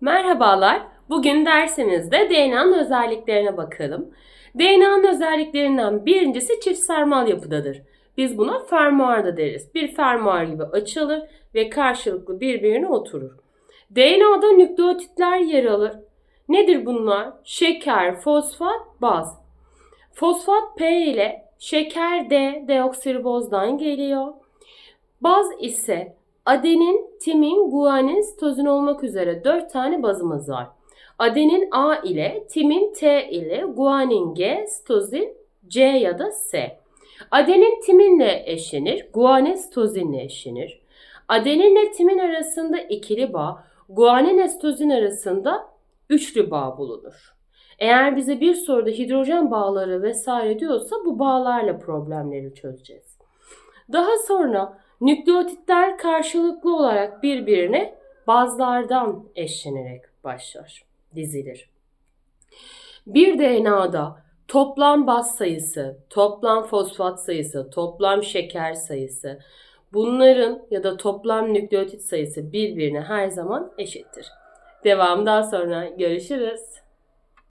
Merhabalar. Bugün dersimizde DNA'nın özelliklerine bakalım. DNA'nın özelliklerinden birincisi çift sarmal yapıdadır. Biz buna fermuar da deriz. Bir fermuar gibi açılır ve karşılıklı birbirine oturur. DNA'da nükleotitler yer alır. Nedir bunlar? Şeker, fosfat, baz. Fosfat P ile şeker D deoksiribozdan geliyor. Baz ise adenin, timin, guanin, sitozin olmak üzere 4 tane bazımız var. Adenin A ile, timin T ile, guanin G, sitozin C ya da S. Adenin timinle eşlenir, guanin sitozinle eşlenir. Adeninle timin arasında ikili bağ, guanin sitozin arasında üçlü bağ bulunur. Eğer bize bir soruda hidrojen bağları vesaire diyorsa bu bağlarla problemleri çözeceğiz. Daha sonra nükleotitler karşılıklı olarak birbirine bazlardan eşlenerek başlar, dizilir. Bir DNA'da toplam baz sayısı, toplam fosfat sayısı, toplam şeker sayısı bunların ya da toplam nükleotit sayısı birbirine her zaman eşittir. Devam daha sonra görüşürüz.